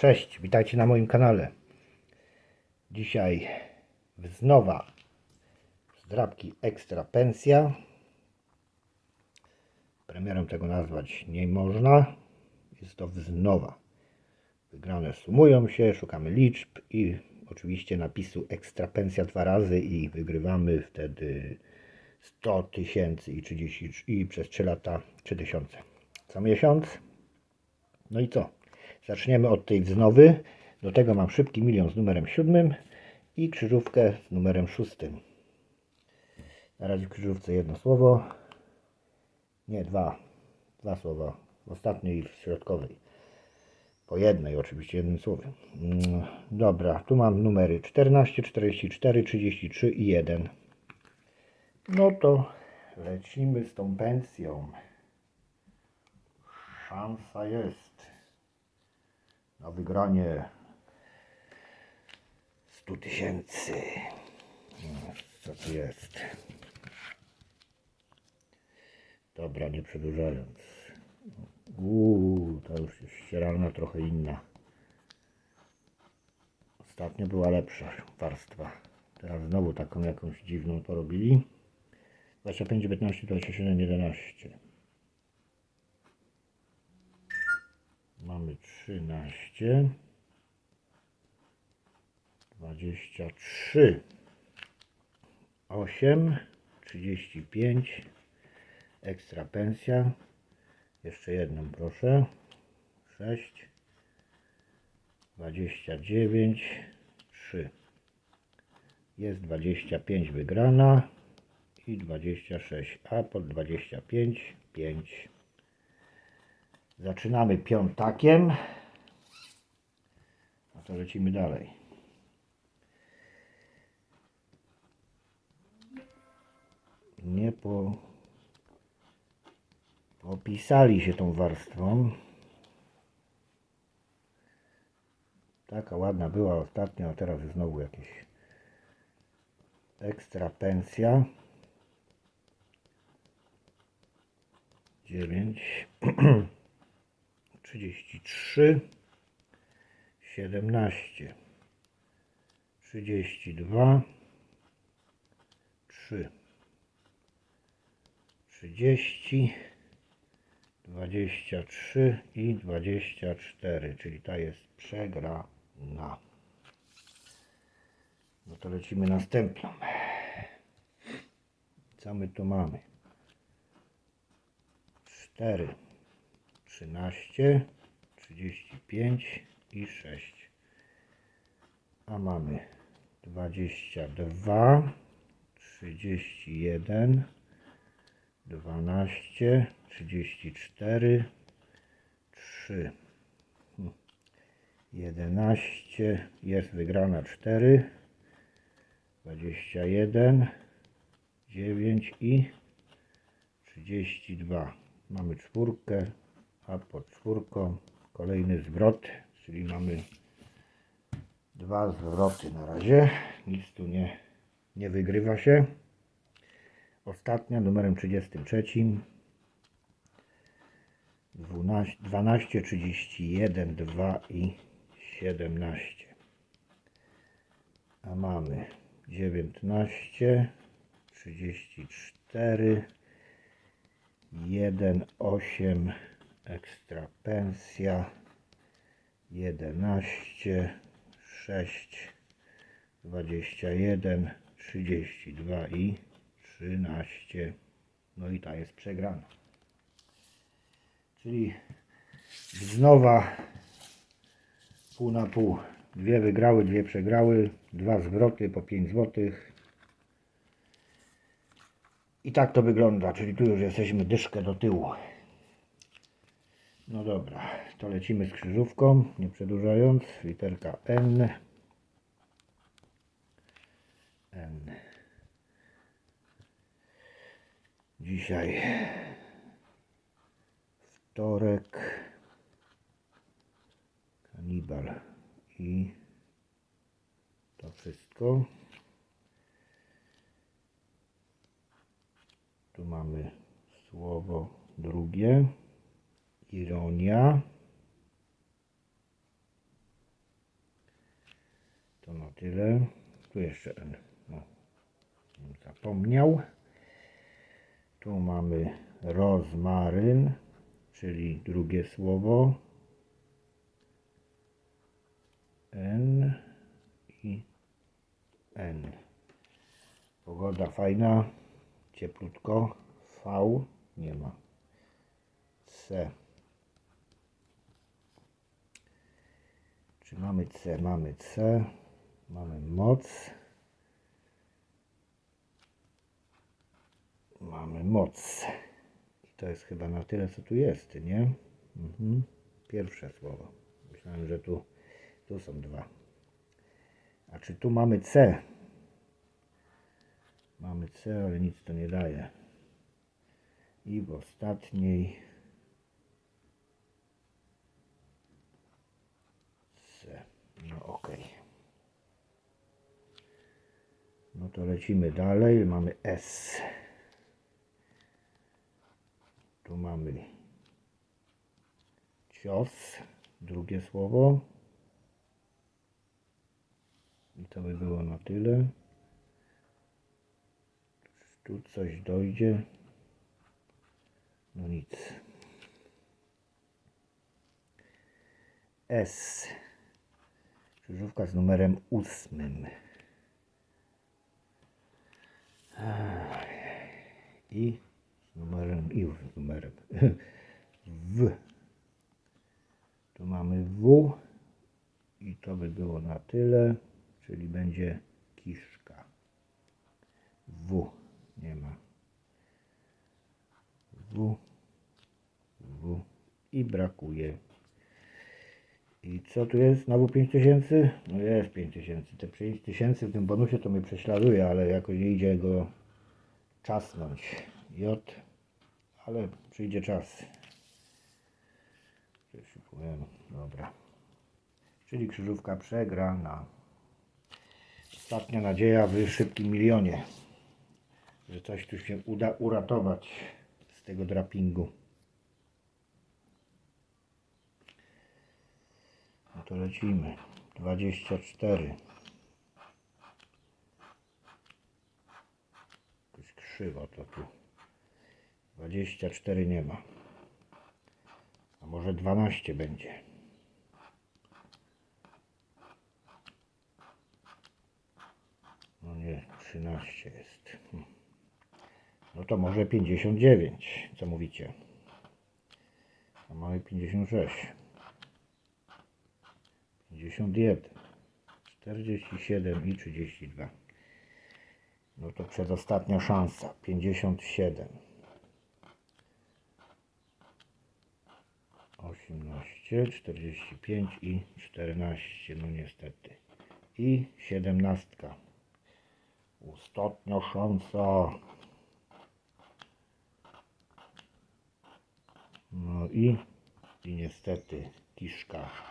Cześć, witajcie na moim kanale. Dzisiaj wznowa z drapki Ekstra Pensja. Premierem tego nazwać nie można. Jest to wznowa. Wygrane sumują się, szukamy liczb i oczywiście napisu Ekstra Pensja dwa razy i wygrywamy wtedy 100 tysięcy i 30 i przez 3 lata 3000. Co miesiąc no i co? Zaczniemy od tej wznowy. Do tego mam szybki milion z numerem siódmym i krzyżówkę z numerem szóstym. Na razie w krzyżówce jedno słowo. Nie, dwa. Dwa słowa. W ostatniej i w środkowej. Po jednej oczywiście, jednym słowem. Mm, Dobra, tu mam numery 14, 44, 33 i 1. No to lecimy z tą pensją. Szansa jest na wygranie 100 tysięcy. No, Co tu jest? Dobra, nie przedłużając. Uuu, to już jest ścieralna trochę inna. Ostatnio była lepsza warstwa. Teraz znowu taką jakąś dziwną porobili. 25, 19, 27, 11. Mamy 13, 23, 8, 35, ekstra pensja. Jeszcze jedną proszę. 6, 29, 3. Jest 25 wygrana i 26, a pod 25 5. Zaczynamy piątakiem. To lecimy dalej. Nie po... Popisali się tą warstwą. Taka ładna była ostatnio, a teraz znowu jakieś ekstra pensja. 9 33 17 32 3 30 23 i 24, czyli ta jest przegrana. No to lecimy następną. Co my tu mamy? 4 13, 35 i 6. A mamy 22, 31, 12, 34, 3, 11, jest wygrana 4, 21, 9 i 32. Mamy czwórkę, a pod czwórką kolejny zwrot, czyli mamy dwa zwroty na razie. Nic tu nie, nie wygrywa się. Ostatnia numerem 33. 12, 12, 31, 2 i 17. A mamy 19, 34, 1, 8, ekstra pensja, 11, 6, 21, 32 i 13. No i ta jest przegrana. Czyli znowa pół na pół. Dwie wygrały, dwie przegrały, dwa zwroty po 5 złotych. I tak to wygląda, czyli tu już jesteśmy dyszkę do tyłu. No dobra, to lecimy z krzyżówką, nie przedłużając. Literka N. N. Dzisiaj wtorek. Kanibal. I to wszystko. Tu mamy słowo drugie. Ironia. to na tyle. Tu jeszcze N. No. Zapomniał. Tu mamy rozmaryn, czyli drugie słowo. N i N. Pogoda fajna, cieplutko. V nie ma. C. Czy mamy C? Mamy C. Mamy moc. Mamy moc. I to jest chyba na tyle, co tu jest, nie? Mhm. Pierwsze słowo. Myślałem, że tu, tu są dwa. A czy tu mamy C? Mamy C, ale nic to nie daje. I w ostatniej C. No ok. No to lecimy dalej. Mamy S. Tu mamy cios, drugie słowo. I to by było na tyle. Tu coś dojdzie. No nic. S. Krzyżówka z numerem ósmym. I z numerem, i z numerem. W. Tu mamy W. I to by było na tyle. Czyli będzie kiszka. W. Nie ma. W. W. I brakuje. I co tu jest? Znowu 5000? No jest 5000. Te 5000 w tym bonusie to mnie prześladuje, ale jakoś nie idzie go czasnąć. J. Ale przyjdzie czas. Przeszukujemy. Dobra. Czyli krzyżówka przegrana. Ostatnia nadzieja w szybkim milionie. Że coś tu się uda uratować z tego drapingu. No to lecimy. 24. Jakoś krzywo to tu. 24 nie ma. A może 12 będzie. No nie, 13 jest. Hm. No to może 59. Co mówicie? A mamy 56. 51. 47 i 32. No to przedostatnia szansa. 57. 18, 45 i 14. No niestety. I 17. Ostatnia szansa. No i, i niestety kiszka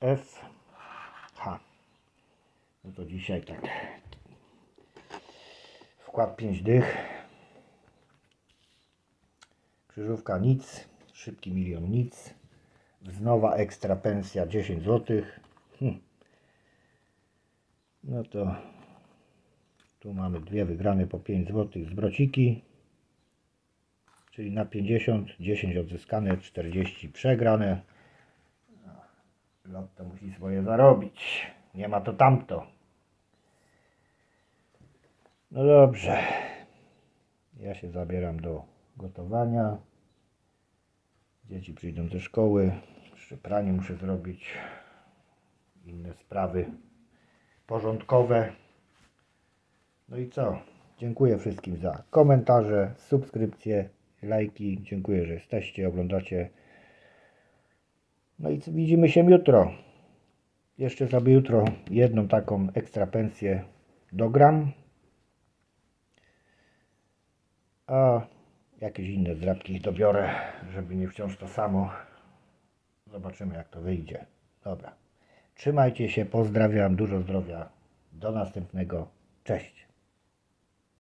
F. H. No to dzisiaj tak. Wkład 5 dych. Krzyżówka nic. Szybki milion nic. Wznowa ekstra pensja 10 zł. Hm. No to tu mamy dwie wygrane po 5 zł z brociki. Czyli na 50, 10 odzyskane, 40 przegrane. Lotto musi swoje zarobić. Nie ma to tamto. No dobrze. Ja się zabieram do gotowania. Dzieci przyjdą ze szkoły. Jeszcze pranie muszę zrobić. Inne sprawy porządkowe. No i co? Dziękuję wszystkim za komentarze, subskrypcje, lajki. Dziękuję, że jesteście, oglądacie. No i widzimy się jutro. Jeszcze sobie jutro jedną taką ekstra pensję dogram. A jakieś inne zdrabki dobiorę, żeby nie wciąż to samo. Zobaczymy jak to wyjdzie. Dobra. Trzymajcie się, pozdrawiam, dużo zdrowia. Do następnego. Cześć.